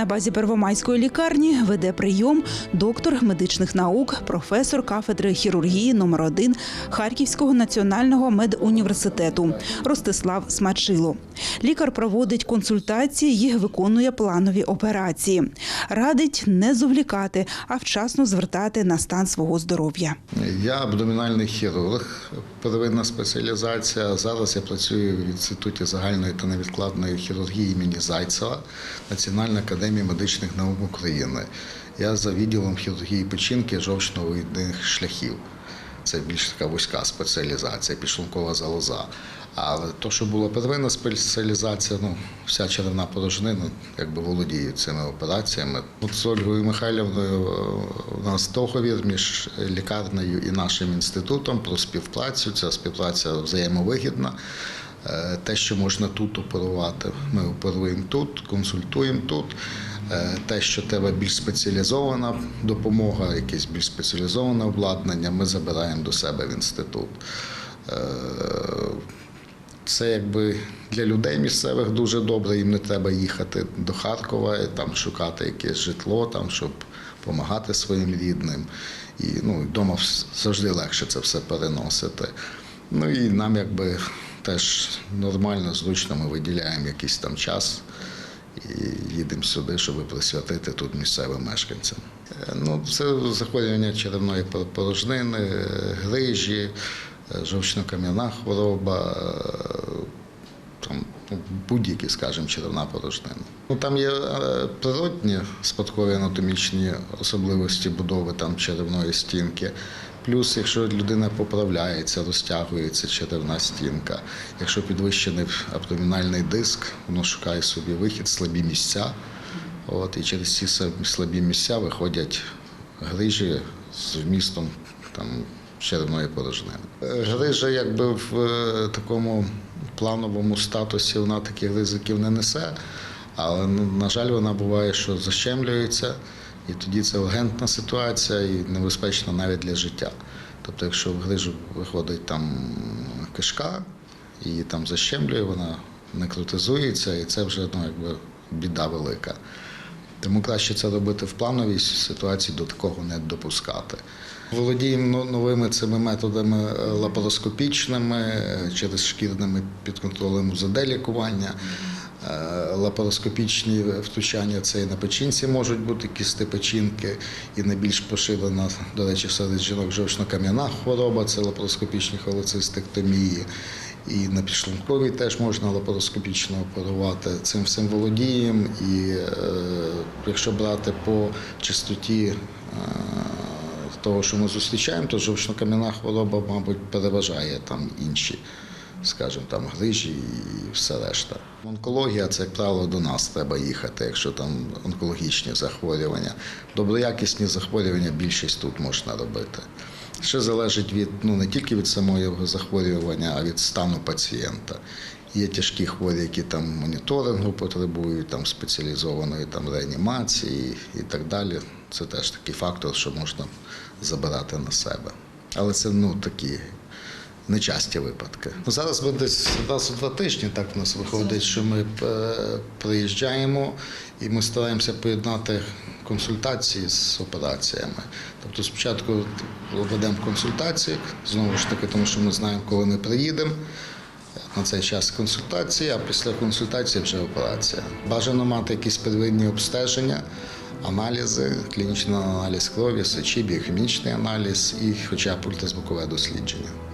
На базі Первомайської лікарні веде прийом доктор медичних наук, професор кафедри хірургії номер 1 Харківського національного медуніверситету Ростислав Смачило. Лікар проводить консультації і виконує планові операції. Радить не зволікати, а вчасно звертати на стан свого здоров'я. Я абдомінальний хірург, первинна спеціалізація. Зараз я працюю в інституті загальної та невідкладної хірургії імені Зайцева Національної академії медичних наук України. Я за відділом хірургії печінки жовчно-видних шляхів. Це більш така вузька спеціалізація, підшлункова залоза. Але то, що була первинна спеціалізація, ну вся черевна порожнина, якби володіють цими операціями. От з Ольгою Михайлівною е, у нас договір між лікарнею і нашим інститутом про співпрацю. Ця співпраця взаємовигідна. Е, Те, що можна тут оперувати, ми оперуємо тут, консультуємо тут. Е, Те, що треба більш спеціалізована допомога, якесь більш спеціалізоване обладнання, ми забираємо до себе в інститут. Е, Це якби для людей місцевих дуже добре, їм не треба їхати до Харкова і там шукати якесь житло, там, щоб допомагати своїм рідним. І ну, вдома завжди легше це все переносити. Ну і нам якби теж нормально, зручно ми виділяємо якийсь там час і їдемо сюди, щоб присвятити тут місцевим мешканцям. Е, Ну, це захворювання черевної пор- порожнини, е, грижі, е, жовчно-кам'яна хвороба, там, ну, будь-які, скажімо, черевна порожнина. Ну, там є е, природні спадкові анатомічні особливості будови там, черевної стінки. Плюс, якщо людина поправляється, розтягується черевна стінка. Якщо підвищений абдомінальний диск, воно шукає собі вихід, слабі місця. От, і через ці слабі місця виходять грижі з вмістом там, черевної порожнини. Грижа якби в е, такому плановому статусі вона таких ризиків не несе, але ну, на жаль, вона буває, що защемлюється, і тоді це ургентна ситуація і небезпечна навіть для життя. Тобто, якщо в грижу виходить там кишка, її там защемлює, вона некротизується, і це вже ну, якби біда велика. Тому краще це робити в плановій ситуації, до такого не допускати. Володіємо новими цими методами лапароскопічними, через шкірними під контролем УЗД лікування. Е, Лапароскопічні втручання це і на печінці можуть бути кісти печінки, і найбільш поширена, до речі, серед жінок жовчно-кам'яна хвороба це лапароскопічні холецистектомії. І на підшлунковій теж можна лапароскопічно оперувати. Цим всім володіємо. І е, якщо брати по частоті е, того, що ми зустрічаємо, то жовчно-кам'яна хвороба, мабуть, переважає там інші, скажімо, там грижі і все решта. Онкологія це, як правило, до нас треба їхати, якщо там онкологічні захворювання. Доброякісні захворювання більшість тут можна робити. Ще залежить від ну не тільки від самого захворювання, а від стану пацієнта. Є тяжкі хворі, які там моніторингу потребують, там спеціалізованої там реанімації і так далі. Це теж такий фактор, що можна забирати на себе. Але це ну такі нечасті випадки. Ну, зараз ми десь раз у два тижні так в нас виходить, що ми е, приїжджаємо і ми стараємося поєднати консультації з операціями. Тобто спочатку ведемо консультації, знову ж таки, тому що ми знаємо, коли ми приїдемо. На цей час консультації, а після консультації вже операція. Бажано мати якісь первинні обстеження, аналізи, клінічний аналіз крові, сечі, біохімічний аналіз і хоча б ультразвукове дослідження.